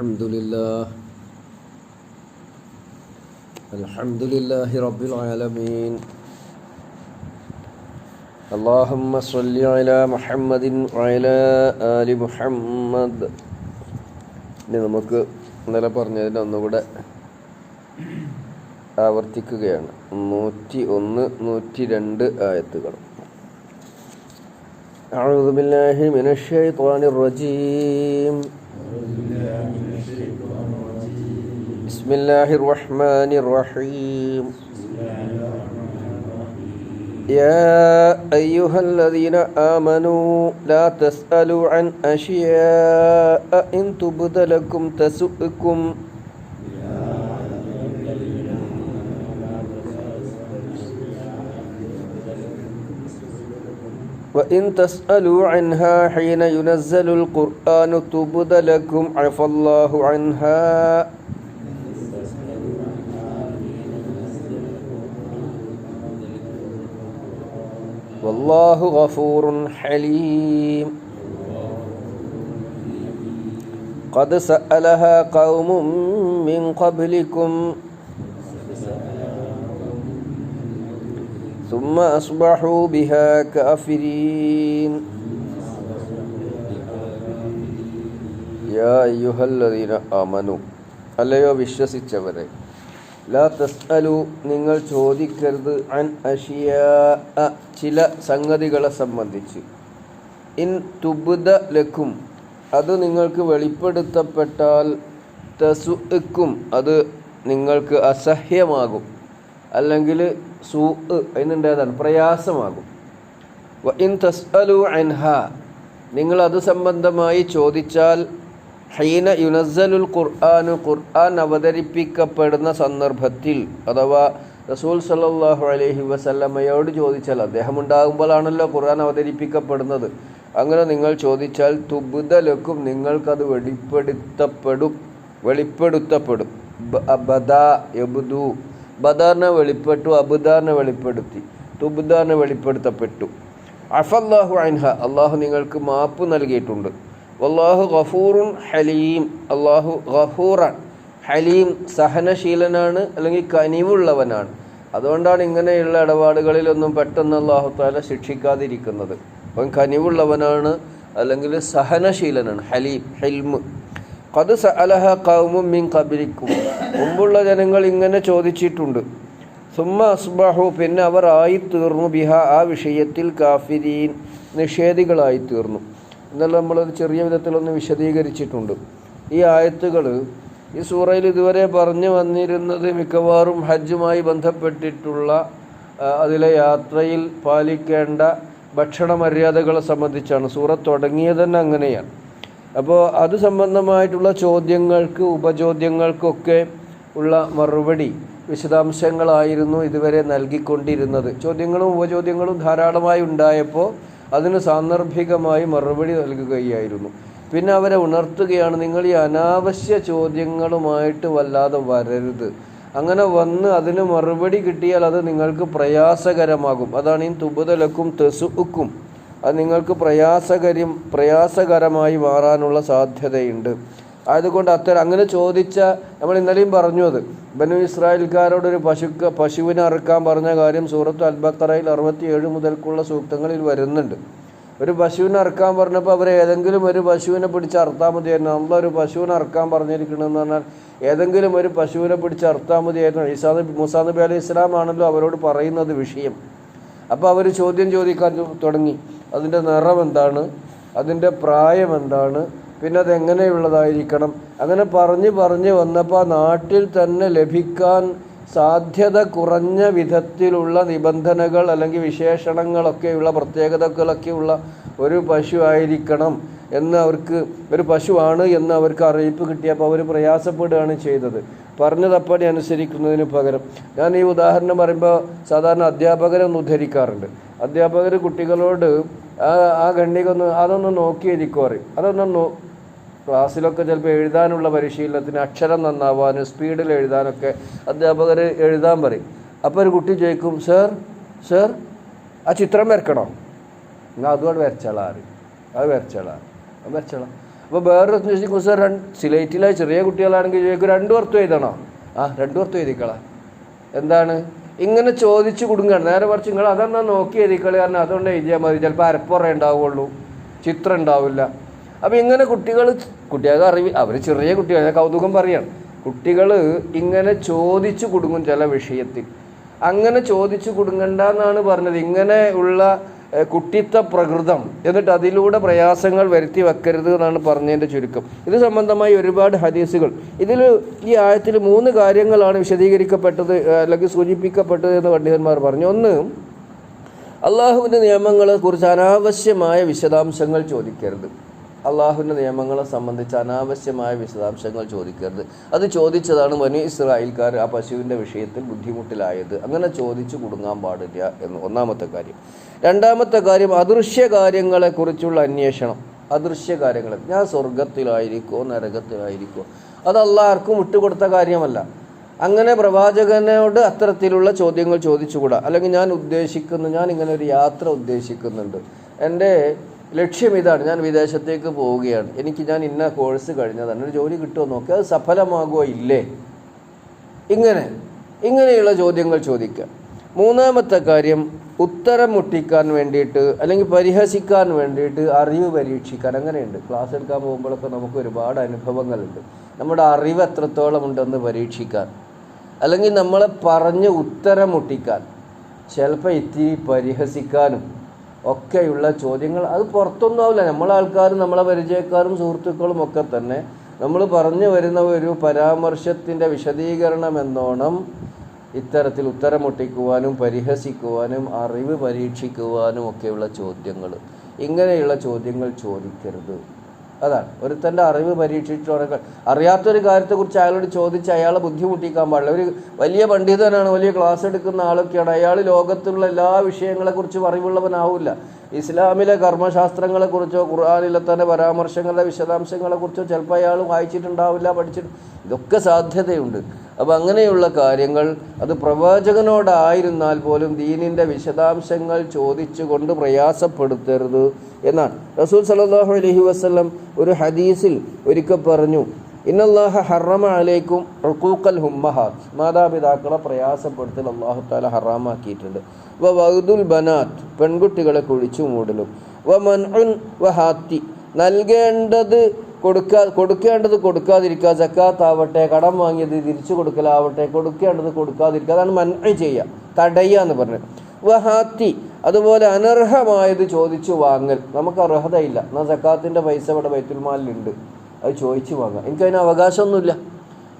الحمد لله الحمد لله رب العالمين اللهم صل على محمد وعلى آل محمد ഇനി നമുക്ക് ഇന്നലെ പറഞ്ഞതിന് ഒന്നുകൂടെ ആവർത്തിക്കുകയാണ് നൂറ്റി ഒന്ന് നൂറ്റി രണ്ട് ആയത്തുകൾ أعوذ بالله من الشيطان الرجيم بسم الله الرحمن الرحيم يا أيها الذين آمنوا لا تسألوا عن أشياء إن تبد لكم تسؤكم وإن تسألوا عنها حين ينزل القرآن تبد لكم عفى الله عنها والله غفور حليم قد سألها قوم من قبلكم ثم أصبحوا بها كافرين يا أيها الذين آمنوا അല്ലയോ വിശ്വസിച്ചവരെ ലാ തസ്അലു നിങ്ങൾ ചോദിക്കരുത് അൻ അഷിയ ചില സംഗതികളെ സംബന്ധിച്ച്. ഇൻ തുബുദ ലക്കും അത് നിങ്ങൾക്ക് വെളിപ്പെടുത്തപ്പെട്ടാൽ തസുക്കും അത് നിങ്ങൾക്ക് അസഹ്യമാകും. അല്ലെങ്കിൽ സൂ അതിനുണ്ടേതാണ് പ്രയാസമാകും. ഇൻ തസ്അലു അൻഹ നിങ്ങൾ അത് സംബന്ധമായി ചോദിച്ചാൽ ഹൈന യുനസലുൽ ഖുർആാനു ഖുർആൻ അവതരിപ്പിക്കപ്പെടുന്ന സന്ദർഭത്തിൽ അഥവാ റസൂൽ സല്ലാഹു അലഹി വസല്ലമ്മയോട് ചോദിച്ചാൽ അദ്ദേഹം ഉണ്ടാകുമ്പോഴാണല്ലോ ഖുർആൻ അവതരിപ്പിക്കപ്പെടുന്നത്. അങ്ങനെ നിങ്ങൾ ചോദിച്ചാൽ തുബുദലക്കും നിങ്ങൾക്കത് വെളിപ്പെടുത്തപ്പെടും വെളിപ്പെടുത്തപ്പെടും. ബദ യബുദു ബദാറിനെ വെളിപ്പെട്ടു അബുദാറിനെ വെളിപ്പെടുത്തി. തുബുദാറിനെ വെളിപ്പെടുത്തപ്പെട്ടു. അഫല്ലാഹു അൻഹ അള്ളാഹു നിങ്ങൾക്ക് മാപ്പ് നൽകിയിട്ടുണ്ട്. വല്ലാഹു ഗഫൂറുൻ ഹലീം. അള്ളാഹു ഗഫൂറാൻ. ഹലീം സഹനശീലനാണ് അല്ലെങ്കിൽ കനിവുള്ളവനാണ്. അതുകൊണ്ടാണ് ഇങ്ങനെയുള്ള ഇടപാടുകളിലൊന്നും പെട്ടെന്ന് അള്ളാഹു താല ശിക്ഷിക്കാതിരിക്കുന്നത്. അവൻ കനിവുള്ളവനാണ് അല്ലെങ്കിൽ സഹനശീലനാണ്. ഹലീം ഹെൽമ്. കത് സഅലഹ കൗമും മീൻ കബിരിക്കും മുമ്പുള്ള ജനങ്ങൾ ഇങ്ങനെ ചോദിച്ചിട്ടുണ്ട്. സുമ്മ അസ്ബാഹു പിന്നെ അവർ ആയിത്തീർന്നു. ബിഹ ആ വിഷയത്തിൽ കാഫിരീൻ നിഷേധികളായി തീർന്നു നമ്മളൊരു ചെറിയ വിധത്തിലൊന്ന് വിശദീകരിച്ചിട്ടുണ്ട്. ഈ ആയത്തുകൾ ഈ സൂറയിൽ ഇതുവരെ പറഞ്ഞു വന്നിരുന്നത് മിക്കവാറും ഹജ്ജുമായി ബന്ധപ്പെട്ടിട്ടുള്ള അതിലെ യാത്രയിൽ പാലിക്കേണ്ട ഭക്ഷണ മര്യാദകളെ സംബന്ധിച്ചാണ്. സൂറ തുടങ്ങിയത് തന്നെ അങ്ങനെയാണ്. അപ്പോൾ അത് സംബന്ധമായിട്ടുള്ള ചോദ്യങ്ങൾക്ക് ഉപചോദ്യങ്ങൾക്കൊക്കെ ഉള്ള മറുപടി വിശദാംശങ്ങളായിരുന്നു ഇതുവരെ നൽകിക്കൊണ്ടിരുന്നത്. ചോദ്യങ്ങളും ഉപചോദ്യങ്ങളും ധാരാളമായി ഉണ്ടായപ്പോൾ അതിന് സാന്ദർഭികമായി മറുപടി നൽകുകയായിരുന്നു. പിന്നെ അവരെ ഉണർത്തുകയാണ് നിങ്ങൾ ഈ അനാവശ്യ ചോദ്യങ്ങളുമായിട്ട് വല്ലാതെ വരരുത്. അങ്ങനെ വന്ന് അതിന് മറുപടി കിട്ടിയാൽ അത് നിങ്ങൾക്ക് പ്രയാസകരമാകും. അതാണ് ഈ തുബുതലക്കും തെസുക്കും അത് നിങ്ങൾക്ക് പ്രയാസകരം പ്രയാസകരമായി മാറാനുള്ള സാധ്യതയുണ്ട്. അതുകൊണ്ട് അത്തരം അങ്ങനെ ചോദിച്ച നമ്മൾ ഇന്നലെയും പറഞ്ഞു അത്. ബനു ഇസ്രായേൽക്കാരോട് ഒരു പശുക്ക പശുവിനെ അറുക്കാൻ പറഞ്ഞ കാര്യം സൂറത്ത് അൽബക്കറയിൽ അറുപത്തിയേഴ് മുതൽക്കുള്ള സൂക്തങ്ങളിൽ വരുന്നുണ്ട്. ഒരു പശുവിനെ അറുക്കാൻ പറഞ്ഞപ്പോൾ അവർ ഏതെങ്കിലും ഒരു പശുവിനെ പിടിച്ച് അറുത്താൽ മതിയായിരുന്നു. നമ്മൾ ഒരു പശുവിനെ അറുക്കാൻ പറഞ്ഞിരിക്കണമെന്ന് പറഞ്ഞാൽ ഏതെങ്കിലും ഒരു പശുവിനെ പിടിച്ച് അറുത്താൽ മതിയായിരുന്നു. ഈസാ മുസാ നബി അലൈഹി ഇസ്ലാം ആണല്ലോ അവരോട് പറയുന്നത് വിഷയം. അപ്പോൾ അവർ ചോദ്യം ചോദിക്കാൻ തുടങ്ങി. അതിന്റെ നിറം എന്താണ്? അതിന്റെ പ്രായം എന്താണ്? പിന്നെ അതെങ്ങനെയുള്ളതായിരിക്കണം? അങ്ങനെ പറഞ്ഞ് പറഞ്ഞ് വന്നപ്പോൾ നാട്ടിൽ തന്നെ ലഭിക്കാൻ സാധ്യത കുറഞ്ഞ വിധത്തിലുള്ള നിബന്ധനകൾ അല്ലെങ്കിൽ വിശേഷണങ്ങളൊക്കെയുള്ള പ്രത്യേകതകളൊക്കെയുള്ള ഒരു പശു ആയിരിക്കണം എന്ന് അവർക്ക് ഒരു പശുവാണ് എന്ന് അവർക്ക് അറിയിപ്പ് കിട്ടിയപ്പോൾ അവർ പ്രയാസപ്പെടുകയാണ് ചെയ്തത്. പറഞ്ഞതപ്പടി അനുസരിക്കുന്നതിന് പകരം. ഞാൻ ഈ ഉദാഹരണം പറയുമ്പോൾ സാധാരണ അധ്യാപകരെ ഒന്ന് ഉദ്ധരിക്കാറുണ്ട്. അധ്യാപകർ കുട്ടികളോട് ആ ആ ഖണ്ഡികൊന്ന് അതൊന്ന് നോക്കിയിരിക്കും പറയും. അതൊന്ന് ക്ലാസ്സിലൊക്കെ ചിലപ്പോൾ എഴുതാനുള്ള പരിശീലനത്തിന് അക്ഷരം നന്നാവാനും സ്പീഡിൽ എഴുതാനൊക്കെ അധ്യാപകർ എഴുതാൻ പറയും. അപ്പോൾ ഒരു കുട്ടി ചോദിക്കും സർ സർ ആ ചിത്രം വരക്കണോ എന്നാൽ അതുകൊണ്ട് വരച്ചാളാറ് അത് വരച്ചാളാ അത് വരച്ചാളാ. അപ്പോൾ വേറൊരു ചോദിക്കും സർ രണ്ട് സിലേറ്റിലെ ചെറിയ കുട്ടികളാണെങ്കിൽ ചോദിക്കും രണ്ട് വർത്തം എഴുതണോ? ആ രണ്ട് വർത്തം എഴുതിക്കളാ. എന്താണ്? ഇങ്ങനെ ചോദിച്ച് കൊടുക്കുകയാണ് നേരെ കുറച്ച് നിങ്ങൾ അതെന്നാ നോക്കി എഴുതിക്കളി? കാരണം അതുകൊണ്ട് എഴുതിയാൽ മതി. ചിലപ്പോൾ അരപ്പുറ ഉണ്ടാവുള്ളൂ ചിത്രം ഉണ്ടാവില്ല. അപ്പം ഇങ്ങനെ കുട്ടികൾ കുട്ടികൾക്ക് അറിവ് അവർ ചെറിയ കുട്ടികൾ കൗതുകം പറയാണ്. കുട്ടികൾ ഇങ്ങനെ ചോദിച്ചു കൊടുങ്ങും ചില വിഷയത്തിൽ. അങ്ങനെ ചോദിച്ചു കൊടുങ്ങണ്ട എന്നാണ് പറഞ്ഞത്. ഇങ്ങനെ ഉള്ള കുട്ടിത്ത പ്രകൃതം എന്നിട്ട് അതിലൂടെ പ്രയാസങ്ങൾ വരുത്തി വെക്കരുത് എന്നാണ് പറഞ്ഞതിന്റെ ചുരുക്കം. ഇത് സംബന്ധമായി ഒരുപാട് ഹദീസുകൾ. ഇതിൽ ഈ ആയത്തിൽ മൂന്ന് കാര്യങ്ങളാണ് വിശദീകരിക്കപ്പെട്ടത് അല്ലെങ്കിൽ സൂചിപ്പിക്കപ്പെട്ടത് എന്ന് പണ്ഡിതന്മാർ പറഞ്ഞു. ഒന്ന് അള്ളാഹുവിന്റെ നിയമങ്ങളെക്കുറിച്ച് അനാവശ്യമായ വിശദാംശങ്ങൾ ചോദിക്കരുത്. അള്ളാഹുവിന്റെ നിയമങ്ങളെ സംബന്ധിച്ച് അനാവശ്യമായ വിശദാംശങ്ങൾ ചോദിക്കരുത്. അത് ചോദിച്ചതാണ് വനു ഇസ്രായേൽക്കാർ ആ പശുവിന്റെ വിഷയത്തിൽ ബുദ്ധിമുട്ടിലായത്. അങ്ങനെ ചോദിച്ചു കുടുങ്ങാൻ പാടില്ല എന്ന് ഒന്നാമത്തെ കാര്യം. രണ്ടാമത്തെ കാര്യം അദൃശ്യ കാര്യങ്ങളെക്കുറിച്ചുള്ള അന്വേഷണം. അദൃശ്യ കാര്യങ്ങൾ ഞാൻ സ്വർഗത്തിലായിരിക്കോ നരകത്തിലായിരിക്കോ? അത് അള്ളാഹർക്കും വിട്ടുകൊടുത്ത കാര്യമല്ല. അങ്ങനെ പ്രവാചകനോട് അത്തരത്തിലുള്ള ചോദ്യങ്ങൾ ചോദിച്ചുകൂടാ? അല്ലെങ്കിൽ ഞാൻ ഉദ്ദേശിക്കുന്നു ഞാൻ ഇങ്ങനെ ഒരു യാത്ര ഉദ്ദേശിക്കുന്നുണ്ട്. എന്റെ ലക്ഷ്യം ഇതാണ്. ഞാൻ വിദേശത്തേക്ക് പോവുകയാണ്. എനിക്ക് ഞാൻ ഇന്ന കോഴ്സ് കഴിഞ്ഞതാണ്. ഒരു ജോലി കിട്ടുമോ നോക്കി. അത് സഫലമാകുമോ ഇല്ലേ? ഇങ്ങനെ. ഇങ്ങനെയുള്ള ചോദ്യങ്ങൾ ചോദിക്കുക. മൂന്നാമത്തെ കാര്യം ഉത്തരം മുട്ടിക്കാൻ വേണ്ടിയിട്ട് അല്ലെങ്കിൽ പരിഹസിക്കാൻ വേണ്ടിയിട്ട് അറിവ് പരീക്ഷിക്കാൻ. അങ്ങനെയുണ്ട്. ക്ലാസ് എടുക്കാൻ പോകുമ്പോഴൊക്കെ നമുക്ക് ഒരുപാട് അനുഭവങ്ങളുണ്ട്. നമ്മുടെ അറിവ് എത്രത്തോളം ഉണ്ടെന്ന് പരീക്ഷിക്കാൻ. അല്ലെങ്കിൽ നമ്മളെ പറഞ്ഞ് ഉത്തരം മുട്ടിക്കാൻ. ചിലപ്പോൾ ഇത്തിരി പരിഹസിക്കാനും ഒക്കെയുള്ള ചോദ്യങ്ങൾ അത് പുറത്തൊന്നും ആവില്ല. നമ്മളെ ആൾക്കാരും നമ്മളെ പരിചയക്കാരും സുഹൃത്തുക്കളും ഒക്കെ തന്നെ നമ്മൾ പറഞ്ഞു വരുന്ന ഒരു പരാമർശത്തിന്റെ വിശദീകരണം എന്നോണം ഇത്തരത്തിൽ ഉത്തരമൊട്ടിക്കുവാനും പരിഹസിക്കുവാനും അറിവ് പരീക്ഷിക്കുവാനും ഒക്കെയുള്ള ചോദ്യങ്ങൾ. ഇങ്ങനെയുള്ള ചോദ്യങ്ങൾ ചോദിക്കരുത്. അതാണ്. ഒരുത്തന്റെ അറിവ് പരീക്ഷിച്ചോടെ അറിയാത്തൊരു കാര്യത്തെക്കുറിച്ച് അയാളോട് ചോദിച്ച് അയാളെ ബുദ്ധിമുട്ടിക്കാൻ പാടില്ല. ഒരു വലിയ പണ്ഡിതനാണ് വലിയ ക്ലാസ് എടുക്കുന്ന ആളൊക്കെയാണ്. അയാൾ ലോകത്തുള്ള എല്ലാ വിഷയങ്ങളെക്കുറിച്ചും അറിവുള്ളവനാവില്ല. ഇസ്ലാമിലെ കർമ്മശാസ്ത്രങ്ങളെക്കുറിച്ചോ ഖുർആാനിലെ തന്നെ പരാമർശങ്ങളുടെ വിശദാംശങ്ങളെക്കുറിച്ചോ ചിലപ്പോൾ അയാൾ വായിച്ചിട്ടുണ്ടാവില്ല പഠിച്ചിട്ട് ഇതൊക്കെ സാധ്യതയുണ്ട്. അപ്പോൾ അങ്ങനെയുള്ള കാര്യങ്ങൾ അത് പ്രവാചകനോടായിരുന്നാൽ പോലും ദീനിന്റെ വിശദാംശങ്ങൾ ചോദിച്ചുകൊണ്ട് പ്രയാസപ്പെടുത്തരുത് എന്നാണ്. റസൂൽ സലാഹു അലഹി വസല്ലം ഒരു ഹദീസിൽ ഒരിക്കൽ പറഞ്ഞു ഇന്നല്ലാഹ ഹറമ അലൈക്കും റുക്കൂക്കൽ ഹുമ്മഹാത്ത് മാതാപിതാക്കളെ പ്രയാസപ്പെടുത്തൽ അള്ളാഹു താല ഹറാമാക്കിയിട്ടുണ്ട്. വ വൗദുൽ ബനാത്ത്. പെൺകുട്ടികളെ കുഴിച്ചു മൂടലും. വ മൻഉൻ വ ഹാത്തി നൽകേണ്ടത് കൊടുക്കാ കൊടുക്കേണ്ടത് കൊടുക്കാതിരിക്കുക. ജക്കാത്ത് ആവട്ടെ കടം വാങ്ങിയത് തിരിച്ചു കൊടുക്കലാവട്ടെ കൊടുക്കേണ്ടത് കൊടുക്കാതിരിക്കുക. അതാണ് മൻഅ ചെയ്യുക തടയുക എന്ന് പറഞ്ഞത്. വഹാത്തി അതുപോലെ അനർഹമായത് ചോദിച്ചു വാങ്ങൽ. നമുക്ക് അർഹതയില്ല. എന്നാൽ സക്കാത്തിന്റെ പൈസ ഇവിടെ ബൈത്തുൽമാലിലുണ്ട്. അത് ചോദിച്ചു വാങ്ങാം. എനിക്കതിന് അവകാശമൊന്നുമില്ല.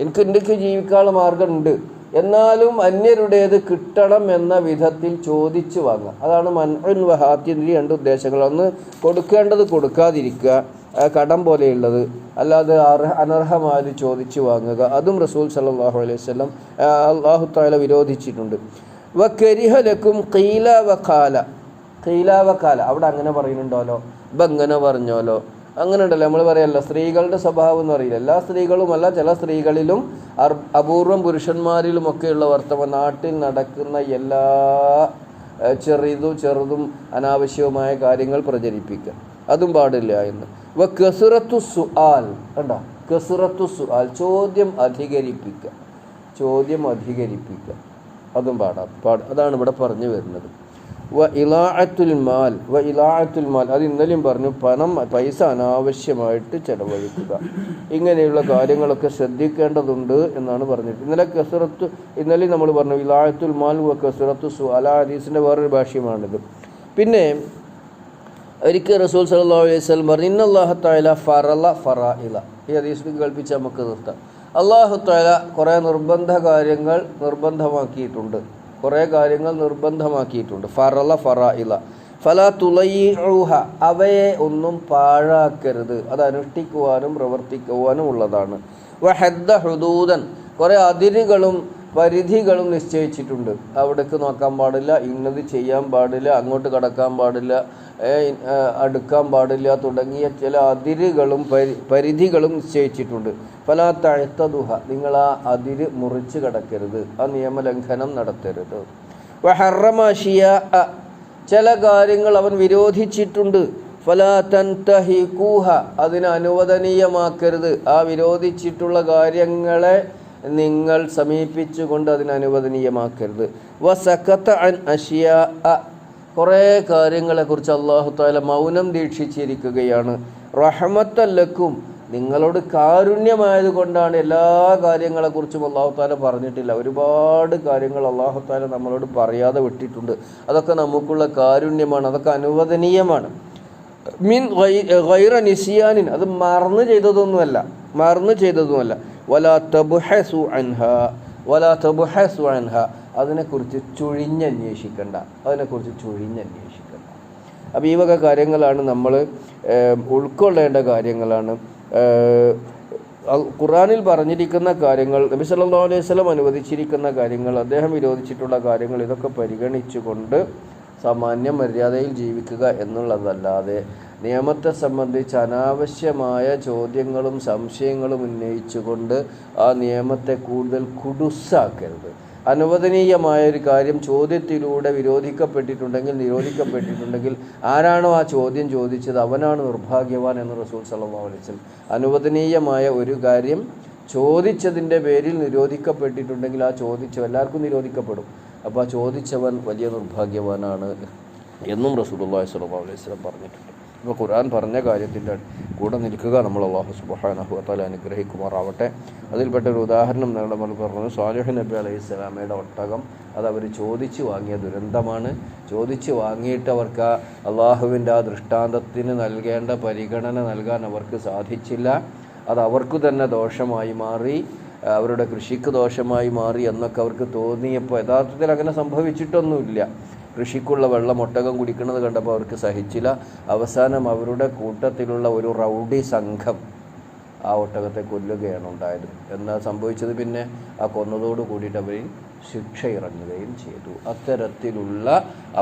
എനിക്ക് ഇന്ത്യയ്ക്ക് ജീവിക്കാനുള്ള മാർഗമുണ്ട് എന്നാലും അന്യരുടേത് കിട്ടണം എന്ന വിധത്തിൽ ചോദിച്ചു വാങ്ങുക അതാണ് മൻഉൻ വഹാത്തിന്റെ രണ്ട് ഉദ്ദേശങ്ങൾ. ഒന്ന് കൊടുക്കേണ്ടത് കൊടുക്കാതിരിക്കുക. കടം പോലെയുള്ളത്. അല്ലാതെ അർഹ അനർഹമായത് ചോദിച്ചു വാങ്ങുക. അതും റസൂൽ സല്ലല്ലാഹു അലൈഹി വസല്ലം ആ, അള്ളാഹു താല വിരോധിച്ചിട്ടുണ്ട്. വ കരിഹലക്കും കീല വക്കാല കാല അവിടെ അങ്ങനെ പറയുന്നുണ്ടോലോ ഇപ്പം അങ്ങനെ പറഞ്ഞോലോ. അങ്ങനെ ഉണ്ടല്ലോ. നമ്മൾ പറയല്ലോ സ്ത്രീകളുടെ സ്വഭാവം എന്ന് അറിയില്ല എല്ലാ സ്ത്രീകളുമല്ല ചില സ്ത്രീകളിലും അപൂർവം പുരുഷന്മാരിലുമൊക്കെയുള്ള വർത്തമാനം നാട്ടിൽ നടക്കുന്ന എല്ലാ ചെറുതും ചെറുതും അനാവശ്യവുമായ കാര്യങ്ങൾ പ്രചരിപ്പിക്കുക. അതും പാടില്ല എന്ന്. വ കസുറത്തു സുആൽ കണ്ടോ? കസുറത്തു സുആൽ ചോദ്യം അധികരിപ്പിക്കുക ചോദ്യം അധികരിപ്പിക്കുക അതും പാടാം. പാട അതാണ് ഇവിടെ പറഞ്ഞു വരുന്നത്. വ ഇലാഅത്തുൽ മാൽ വ ഇലാഅത്തുൽ മാൽ. അത് ഇന്നലെയും പറഞ്ഞു പണം പൈസ അനാവശ്യമായിട്ട് ചെലവഴിക്കുക. ഇങ്ങനെയുള്ള കാര്യങ്ങളൊക്കെ ശ്രദ്ധിക്കേണ്ടതുണ്ട് എന്നാണ് പറഞ്ഞിട്ട്. ഇന്നലെ കസുറത്ത് ഇന്നലെ നമ്മൾ പറഞ്ഞു ഇലാഅത്തുൽ മാൽ വ കസുറത്തു സു അല ഹദീസിന്റെ വേറൊരു ഭാഷ്യമാണിത്. പിന്നെ ഒരിക്കൽ റസൂൽ സല്ലല്ലാഹു അലൈഹി പറഞ്ഞു ഇന്നല്ലാഹു തആല ഫറല ഫറായില ഈ ഹദീസ് കൽപ്പിച്ച് നമുക്ക് നിർത്താം. അള്ളാഹു തആല കുറേ നിർബന്ധ കാര്യങ്ങൾ നിർബന്ധമാക്കിയിട്ടുണ്ട്. കുറേ കാര്യങ്ങൾ നിർബന്ധമാക്കിയിട്ടുണ്ട്. ഫറല ഫറായില ഫല തുളയൂഹ അവയെ ഒന്നും പാഴാക്കരുത്. അത് അനുഷ്ഠിക്കുവാനും പ്രവർത്തിക്കുവാനും ഉള്ളതാണ്. വഹദ്ദ ഹുദൂദൻ. കുറേ അതിരുകളും പരിധികളും നിശ്ചയിച്ചിട്ടുണ്ട്. അവിടേക്ക് നോക്കാൻ പാടില്ല ഇന്നത് ചെയ്യാൻ പാടില്ല അങ്ങോട്ട് കടക്കാൻ പാടില്ല അടുക്കാൻ പാടില്ല തുടങ്ങിയ ചില അതിരുകളും പരി പരിധികളും നിശ്ചയിച്ചിട്ടുണ്ട്. പല തഴുത്ത ദുഹ നിങ്ങൾ ആ അതിര് മുറിച്ച് കടക്കരുത് ആ നിയമലംഘനം നടത്തരുത്. ഹർറമാഷിയ ഷിയ ചില കാര്യങ്ങൾ അവൻ വിരോധിച്ചിട്ടുണ്ട്. ഫലാ തൻതഹികൂഹ അതിനെ അനുവദനീയമാക്കരുത്. ആ വിരോധിച്ചിട്ടുള്ള കാര്യങ്ങളെ നിങ്ങൾ സമീപിച്ചുകൊണ്ട് അതിനനുവദനീയമാക്കരുത് വ സഖത്ത് അൻ അഷിയ കുറേ കാര്യങ്ങളെക്കുറിച്ച് അള്ളാഹു താല മൗനം ദീക്ഷിച്ചിരിക്കുകയാണ്. റഹമത്തല്ലക്കും നിങ്ങളോട് കാരുണ്യമായത് കൊണ്ടാണ് എല്ലാ കാര്യങ്ങളെക്കുറിച്ചും അള്ളാഹു താല പറഞ്ഞിട്ടില്ല. ഒരുപാട് കാര്യങ്ങൾ അള്ളാഹു താല നമ്മളോട് പറയാതെ വിട്ടിട്ടുണ്ട്. അതൊക്കെ നമുക്കുള്ള കാരുണ്യമാണ്. അതൊക്കെ അനുവദനീയമാണ്. മീൻ ഗൈറ നിസിയാനിൻ. അത് മറന്നു ചെയ്തതൊന്നുമല്ല. മറന്നു ചെയ്തതുമല്ല വലാ തബുഹസു അൻഹ വലാ തബുഹസു അൻഹ. അതിനെക്കുറിച്ച് ചുഴിഞ്ഞന്വേഷിക്കണ്ട. അതിനെക്കുറിച്ച് ചുഴിഞ്ഞന്വേഷിക്കണ്ട. അപ്പോൾ ഈ വക കാര്യങ്ങളാണ് നമ്മൾ ഉൾക്കൊള്ളേണ്ട കാര്യങ്ങളാണ്. ഖുറാനിൽ പറഞ്ഞിരിക്കുന്ന കാര്യങ്ങൾ നബി സല്ലല്ലാഹു അലൈഹി വസല്ലം അനുവദിച്ചിരിക്കുന്ന കാര്യങ്ങൾ അദ്ദേഹം വിരോധിച്ചിട്ടുള്ള കാര്യങ്ങൾ ഇതൊക്കെ പരിഗണിച്ചുകൊണ്ട് സാമാന്യ മര്യാദയിൽ ജീവിക്കുക എന്നുള്ളതല്ലാതെ നിയമത്തെ സംബന്ധിച്ച് അനാവശ്യമായ ചോദ്യങ്ങളും സംശയങ്ങളും ഉന്നയിച്ചുകൊണ്ട് ആ നിയമത്തെ കൂടുതൽ കുടുസാക്കരുത്. അനുവദനീയമായ ഒരു കാര്യം ചോദ്യത്തിലൂടെ വിരോധിക്കപ്പെട്ടിട്ടുണ്ടെങ്കിൽ നിരോധിക്കപ്പെട്ടിട്ടുണ്ടെങ്കിൽ ആരാണോ ആ ചോദ്യം ചോദിച്ചത് അവനാണ് നിർഭാഗ്യവാൻ എന്ന് റസൂൽ വസല്ലം അനുവദനീയമായ ഒരു കാര്യം ചോദിച്ചതിന്റെ പേരിൽ നിരോധിക്കപ്പെട്ടിട്ടുണ്ടെങ്കിൽ ആ ചോദിച്ച എല്ലാവർക്കും നിരോധിക്കപ്പെടും. അപ്പോൾ ആ ചോദിച്ചവൻ വലിയ നിർഭാഗ്യവാനാണ് എന്നും റസൂൽ അള്ളാഹി സ്വല്ലല്ലാഹു അലൈഹി സ്വലം പറഞ്ഞിട്ടുണ്ട്. ഇപ്പോൾ ഖുർആൻ പറഞ്ഞ കാര്യത്തിന്റെ കൂടെ നിൽക്കുക നമ്മൾ അള്ളാഹു സുബ്ഹാനഹു വതആല അനുഗ്രഹിക്കുമാറാവട്ടെ. അതിൽപ്പെട്ട ഒരു ഉദാഹരണം നമ്മൾ പറഞ്ഞു സാലിഹ് നബി അലൈഹി സ്വലാമയുടെ ഒട്ടകം അത് അവർ ചോദിച്ചു വാങ്ങിയ ദുരന്തമാണ്. ചോദിച്ചു വാങ്ങിയിട്ട് അവർക്ക് അള്ളാഹുവിന്റെ ആ ദൃഷ്ടാന്തത്തിന് നൽകേണ്ട പരിഗണന നൽകാൻ അവർക്ക് സാധിച്ചില്ല. അത് അവർക്ക് തന്നെ ദോഷമായി മാറി അവരുടെ കൃഷിക്ക് ദോഷമായി മാറി എന്നൊക്കെ അവർക്ക് തോന്നിയപ്പോൾ യഥാർത്ഥത്തിൽ അങ്ങനെ സംഭവിച്ചിട്ടൊന്നുമില്ല. കൃഷിക്കുള്ള വെള്ളം ഒട്ടകം കുടിക്കുന്നത് കണ്ടപ്പോൾ അവർക്ക് സഹിച്ചില്ല. അവസാനം അവരുടെ കൂട്ടത്തിലുള്ള ഒരു റൗഡി സംഘം ആ ഒട്ടകത്തെ കൊല്ലുകയാണ് ഉണ്ടായത്. എന്നാൽ സംഭവിച്ചത് പിന്നെ ആ കൊന്നതോട് കൂടിയിട്ട് അവരിൽ ശിക്ഷ ഇറങ്ങുകയും ചെയ്തു. അത്തരത്തിലുള്ള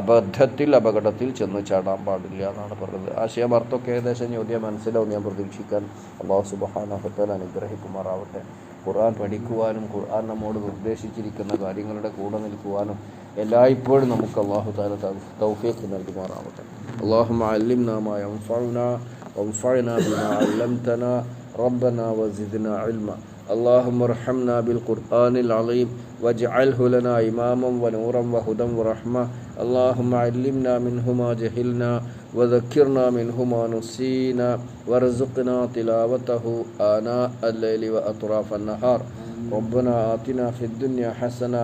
അബദ്ധത്തിൽ അപകടത്തിൽ ചെന്ന് ചാടാൻ പാടില്ല എന്നാണ് പറഞ്ഞത്. ആശയം അർത്ഥമൊക്കെ ഏകദേശം ചോദ്യം മനസ്സിലാവും. ഞാൻ പ്രതീക്ഷിക്കാൻ അള്ളാഹു സുബാനഹത്താൽ അനുഗ്രഹിക്കുമാറാവട്ടെ. ഖുർആൻ പഠിക്കുവാനും ഖുർആൻ നമ്മോട് നിർദ്ദേശിച്ചിരിക്കുന്ന കാര്യങ്ങളുടെ കൂടെ നിൽക്കുവാനും എല്ലായ്പ്പോഴും നമുക്ക് അള്ളാഹു താല തൗഫീഖ് നൽകുമാറാവട്ടെ അള്ളാഹു علمنا ما ينفعنا وانفعنا بما علمتنا ربنا وزدنا علما اللهم ارحمنا بالقرآن العظيم واجعله لنا إماما ونورا وهدى ورحمة اللهم علمنا منه ما جهلنا وذكرنا منه ما نسينا وارزقنا تلاوته آناء الليل وأطراف النهار ربنا آتنا في الدنيا حسنة